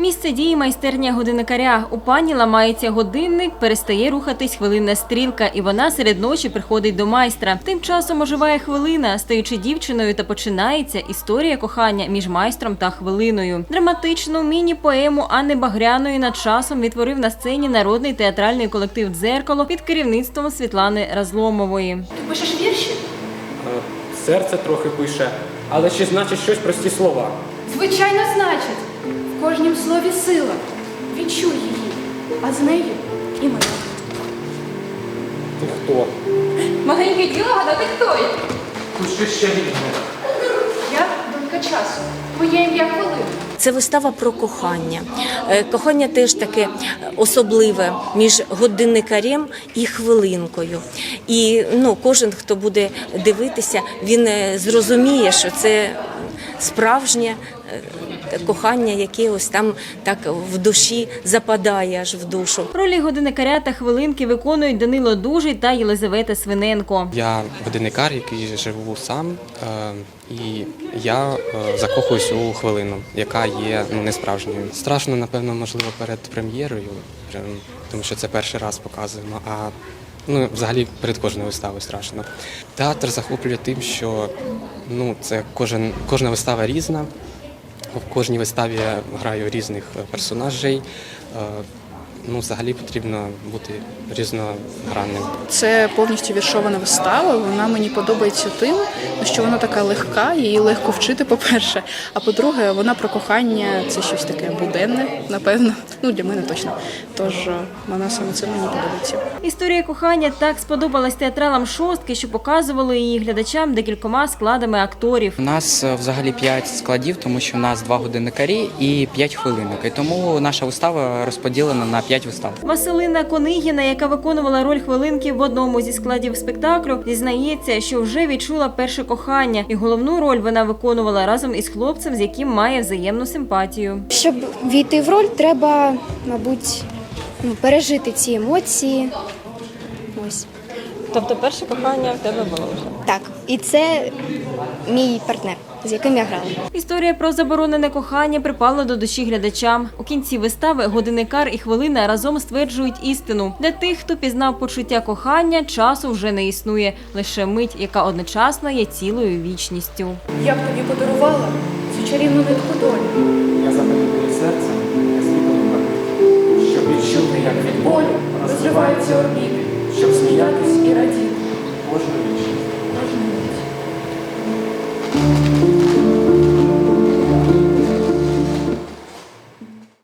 Місце дії майстерня годинникаря. У пані ламається годинник, перестає рухатись хвилинна стрілка, і вона серед ночі приходить до майстра. Тим часом оживає хвилина, стаючи дівчиною, та починається історія кохання між майстром та хвилиною. Драматичну міні-поему Анни Багряної над часом відтворив на сцені народний театральний колектив Дзеркало під керівництвом Світлани Разломової. Ти пишеш вірші? Е, Серце трохи пише, але чи значить щось прості слова? Звичайно, значить. В кожнім слові сила. Відчуй її, а з нею і моя. Ти хто? Маленьке діло гадати хто я. Тут ще рідне. Я донька часу. Моє ім'я хвилина. Це вистава про кохання. Е, Кохання теж таке особливе між годинникарем і хвилинкою. І ну, кожен, хто буде дивитися, він е, зрозуміє, що це справжнє е, кохання, яке ось там так в душі западає аж в душу. Ролі годинникаря та хвилинки виконують Данило Дужий та Єлизавета Свиненко. Я годинникар, який живу сам, е, і я е, закохуюсь у хвилину, яка є ну, не справжньою. Страшно, напевно, можливо, перед прем'єрою, тому що це перший раз показуємо. А ну, взагалі перед кожною виставою страшно. Театр захоплює тим, що ну, це кожен, кожна вистава різна. В кожній виставі граю різних е, персонажей. Ну, взагалі потрібно бути різногранним. Це повністю віршована вистава. Вона мені подобається тим, що вона така легка, її легко вчити, по-перше. А по-друге, вона про кохання це щось таке буденне, напевно. Ну для мене точно. Тож е, вона саме це мені подобається. Історія кохання так сподобалась театралам шостки, що показували її глядачам декількома складами акторів. У нас е, взагалі 5 складів, тому що у нас два годинникарі і 5 хвилинок. І тому наша вистава розподілена на 5 вистав. Василина Конигіна, яка виконувала роль хвилинки в одному зі складів спектаклю, зізнається, що вже відчула перше кохання, і головну роль вона виконувала разом із хлопцем, з яким має взаємну симпатію. Щоб війти в роль, треба, мабуть, ну, пережити ці емоції. Ось Тобто, перше кохання в тебе було вже. так. І це мій партнер, з яким я грала. Історія про заборонене кохання припала до душі глядачам. У кінці вистави годинникар і хвилина разом стверджують істину. Для тих, хто пізнав почуття кохання, часу вже не існує. Лише мить, яка одночасно є цілою вічністю. Я б тобі подарувала цю чарівну нитку долі. Я запитую тобі серце, я сліпо щоб відчути, як від болю розриваються орбіти.